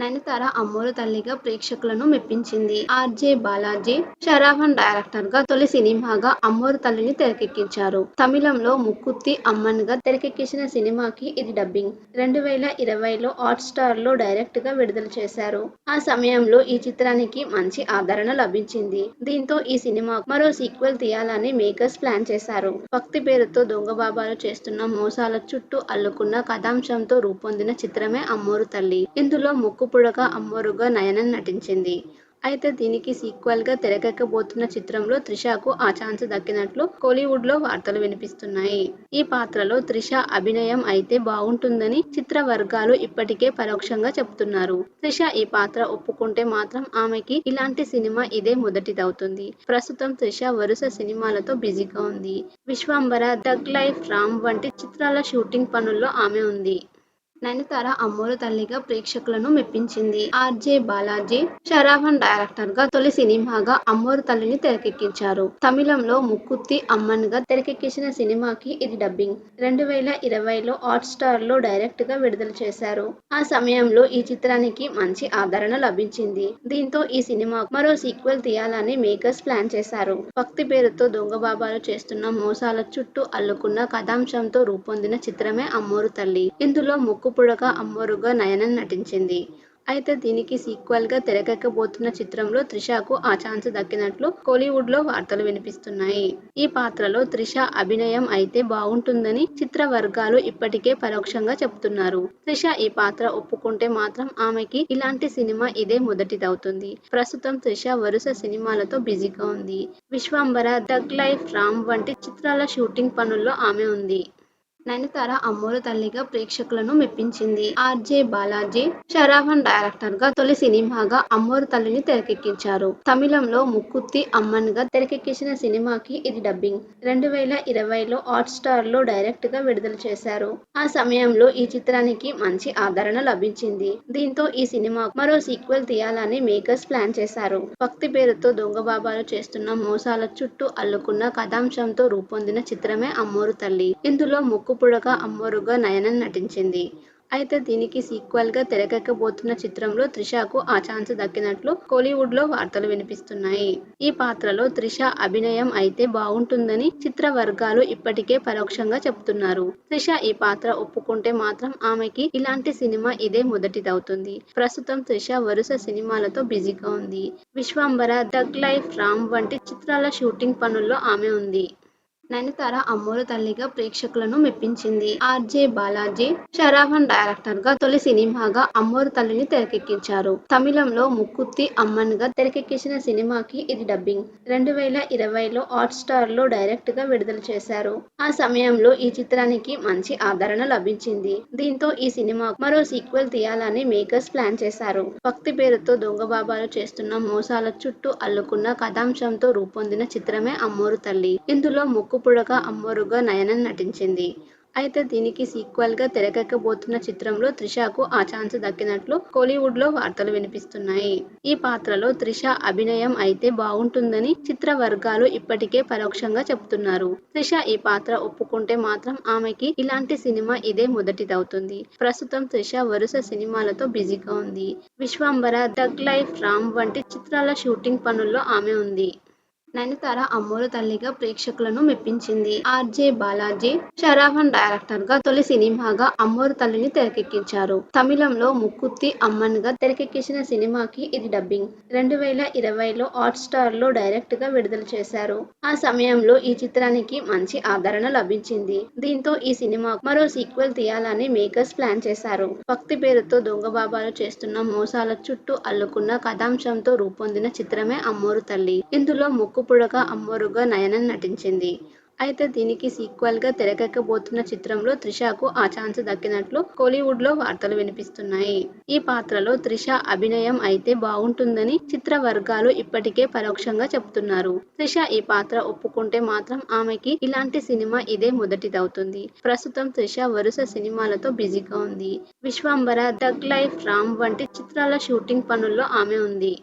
నయనతార అమ్మోరు తల్లిగా ప్రేక్షకులను మెప్పించింది. ఆర్జే బాలాజీ షరాఫన్ డైరెక్టర్గా తొలి సినిమాగా అమ్మోరు తల్లిని తెరకెక్కించారు. తమిళంలో ముక్కుత్తి అమ్మన్గా తెరకెక్కించిన సినిమాకి ఇది డబ్బింగ్. రెండు వేల ఇరవైలో హాట్ స్టార్లో డైరెక్ట్గా విడుదల చేశారు. ఆ సమయంలో ఈ చిత్రానికి మంచి ఆదరణ లభించింది. దీంతో ఈ సినిమా మరో సీక్వెల్ తీయాలని మేకర్స్ ప్లాన్ చేశారు. భక్తి పేరుతో దొంగబాబాలు చేస్తున్న మోసాల చుట్టూ అల్లుకున్న కథాంశంతో రూపొందిన చిత్రమే అమ్మోరు తల్లి. ఇందులో ముక్కు ముక్కుపుడక అమ్మోరుగా నయనం నటించింది. అయితే దీనికి సీక్వెల్గా తెరకెక్కబోతున్న చిత్రంలో త్రిషకు ఆ ఛాన్స్ దక్కినట్లు కోలీవుడ్లో వార్తలు వినిపిస్తున్నాయి. ఈ పాత్రలో త్రిష అభినయం అయితే బాగుంటుందని చిత్ర వర్గాలు ఇప్పటికే పరోక్షంగా చెబుతున్నారు. త్రిష ఈ పాత్ర ఒప్పుకుంటే మాత్రం ఆమెకి ఇలాంటి సినిమా ఇదే మొదటిదవుతుంది. ప్రస్తుతం త్రిష వరుస సినిమాలతో బిజీగా ఉంది. విశ్వంభర, దగ్ లైఫ్, రామ్ వంటి చిత్రాల షూటింగ్ పనుల్లో ఆమె ఉంది. నయనతార అమ్మోరు తల్లిగా ప్రేక్షకులను మెప్పించింది. ఆర్జే బాలాజీ షరాఫన్ డైరెక్టర్గా తొలి సినిమాగా అమ్మోరు తల్లిని తెరకెక్కించారు. తమిళంలో ముక్కుత్తి అమ్మన్గా తెరకెక్కించిన సినిమాకి ఇది డబ్బింగ్. రెండు వేల ఇరవైలో హాట్ స్టార్లో డైరెక్ట్గా విడుదల చేశారు. ఆ సమయంలో ఈ చిత్రానికి మంచి ఆదరణ లభించింది. దీంతో ఈ సినిమా మరో సీక్వెల్ తీయాలని మేకర్స్ ప్లాన్ చేశారు. భక్తి పేరుతో దొంగబాబాలు చేస్తున్న మోసాల చుట్టూ అల్లుకున్న కథాంశంతో రూపొందిన చిత్రమే అమ్మోరు తల్లి. ఇందులో ముక్కుపుడక అమ్మోరుగా నయన నటించింది. అయితే దీనికి సీక్వెల్గా తెరకెక్కబోతున్న చిత్రంలో త్రిషకు ఆ ఛాన్స్ దక్కినట్లు కోలీవుడ్లో వార్తలు వినిపిస్తున్నాయి. ఈ పాత్రలో త్రిష అభినయం అయితే బాగుంటుందని చిత్ర వర్గాలు ఇప్పటికే పరోక్షంగా చెబుతున్నారు. త్రిష ఈ పాత్ర ఒప్పుకుంటే మాత్రం ఆమెకి ఇలాంటి సినిమా ఇదే మొదటిదవుతుంది. ప్రస్తుతం త్రిష వరుస సినిమాలతో బిజీగా ఉంది. విశ్వాంబర దగ్ లైఫ్, రామ్ వంటి చిత్రాల షూటింగ్ పనుల్లో ఆమె ఉంది. నయనతార అమ్మోరు తల్లిగా ప్రేక్షకులను మెప్పించింది. ఆర్జే బాలాజీ షరావన్ డైరెక్టర్గా తొలి సినిమాగా అమ్మోరు తల్లిని తెరకెక్కించారు. తమిళంలో ముక్కుత్తి అమ్మన్గా తెరకెక్కించిన సినిమాకి ఇది డబ్బింగ్. రెండు వేల ఇరవైలో హాట్ స్టార్లో డైరెక్ట్గా విడుదల చేశారు. ఆ సమయంలో ఈ చిత్రానికి మంచి ఆదరణ లభించింది. దీంతో ఈ సినిమా మరో సీక్వెల్ తీయాలని మేకర్స్ ప్లాన్ చేశారు. భక్తి పేరుతో దొంగబాబాలు చేస్తున్న మోసాల చుట్టూ అల్లుకున్న కథాంశంతో రూపొందిన చిత్రమే అమ్మోరు తల్లి. ఇందులో ముక్కుపుడక అమ్మోరుగా నయనం నటించింది. అయితే దీనికి సీక్వెల్గా తెరకెక్కబోతున్న చిత్రంలో త్రిషకు ఆ ఛాన్స్ దక్కినట్లు కోలీవుడ్లో వార్తలు వినిపిస్తున్నాయి. ఈ పాత్రలో త్రిష అభినయం అయితే బాగుంటుందని చిత్ర వర్గాలు ఇప్పటికే పరోక్షంగా చెబుతున్నారు. త్రిష ఈ పాత్ర ఒప్పుకుంటే మాత్రం ఆమెకి ఇలాంటి సినిమా ఇదే మొదటిదవుతుంది. ప్రస్తుతం త్రిష వరుస సినిమాలతో బిజీగా ఉంది. విశ్వంభర, దగ్ లైఫ్, రామ్ వంటి చిత్రాల షూటింగ్ పనుల్లో ఆమె ఉంది. నయనతార అమ్మోరు తల్లిగా ప్రేక్షకులను మెప్పించింది. ఆర్జే బాలాజీ షరాఫన్ డైరెక్టర్గా తొలి సినిమాగా అమ్మోరు తల్లిని తెరకెక్కించారు. తమిళంలో ముక్కుత్తి అమ్మన్గా తెరకెక్కించిన సినిమాకి ఇది డబ్బింగ్. రెండు వేల ఇరవైలో హాట్స్టార్లో డైరెక్ట్గా విడుదల చేశారు. ఆ సమయంలో ఈ చిత్రానికి మంచి ఆదరణ లభించింది. దీంతో ఈ సినిమా మరో సీక్వెల్ తీయాలని మేకర్స్ ప్లాన్ చేశారు. భక్తి పేరుతో దొంగబాబాలు చేస్తున్న మోసాల చుట్టూ అల్లుకున్న కథాంశంతో రూపొందిన చిత్రమే అమ్మోరు తల్లి. ఇందులో ముక్కు ముక్కుపుడక అమ్మోరుగా నయనం నటించింది. అయితే దీనికి సీక్వెల్గా తెరకెక్కబోతున్న చిత్రంలో త్రిషకు ఆ ఛాన్స్ దక్కినట్లు కోలీవుడ్లో వార్తలు వినిపిస్తున్నాయి. ఈ పాత్రలో త్రిష అభినయం అయితే బాగుంటుందని చిత్ర వర్గాలు ఇప్పటికే పరోక్షంగా చెబుతున్నారు. త్రిష ఈ పాత్ర ఒప్పుకుంటే మాత్రం ఆమెకి ఇలాంటి సినిమా ఇదే మొదటిదవుతుంది. ప్రస్తుతం త్రిష వరుస సినిమాలతో బిజీగా ఉంది. విశ్వంబర దగ్ లైఫ్, రామ్ వంటి చిత్రాల షూటింగ్ పనుల్లో ఆమె ఉంది. నయనతార అమ్మోరు తల్లిగా ప్రేక్షకులను మెప్పించింది. ఆర్జే బాలాజీ షరాఫన్ డైరెక్టర్గా తొలి సినిమాగా అమ్మోరు తల్లిని తెరకెక్కించారు. తమిళంలో ముక్కుత్తి అమ్మన్గా తెరకెక్కించిన సినిమాకి ఇది డబ్బింగ్. రెండు వేల ఇరవైలో హాట్ స్టార్లో డైరెక్ట్గా విడుదల చేశారు. ఆ సమయంలో ఈ చిత్రానికి మంచి ఆదరణ లభించింది. దీంతో ఈ సినిమా మరో సీక్వెల్ తీయాలని మేకర్స్ ప్లాన్ చేశారు. భక్తి పేరుతో దొంగబాబాలు చేస్తున్న మోసాల చుట్టూ అల్లుకున్న కథాంశంతో రూపొందిన చిత్రమే అమ్మోరు తల్లి. ఇందులో ముక్కు పుడక అమ్మోరుగా నయన నటించింది. అయితే దీనికి సీక్వెల్గా తెరకెక్కబోతున్న చిత్రంలో త్రిషకు ఆ ఛాన్స్ దక్కినట్లు కోలీవుడ్లో వార్తలు వినిపిస్తున్నాయి. ఈ పాత్రలో త్రిష అభినయం అయితే బాగుంటుందని చిత్ర వర్గాలు ఇప్పటికే పరోక్షంగా చెబుతున్నారు. త్రిష ఈ పాత్ర ఒప్పుకుంటే మాత్రం ఆమెకి ఇలాంటి సినిమా ఇదే మొదటిదవుతుంది. ప్రస్తుతం త్రిష వరుస సినిమాలతో బిజీగా ఉంది. విశ్వాంబర దగ్ లైఫ్, రామ్ వంటి చిత్రాల షూటింగ్ పనుల్లో ఆమె ఉంది.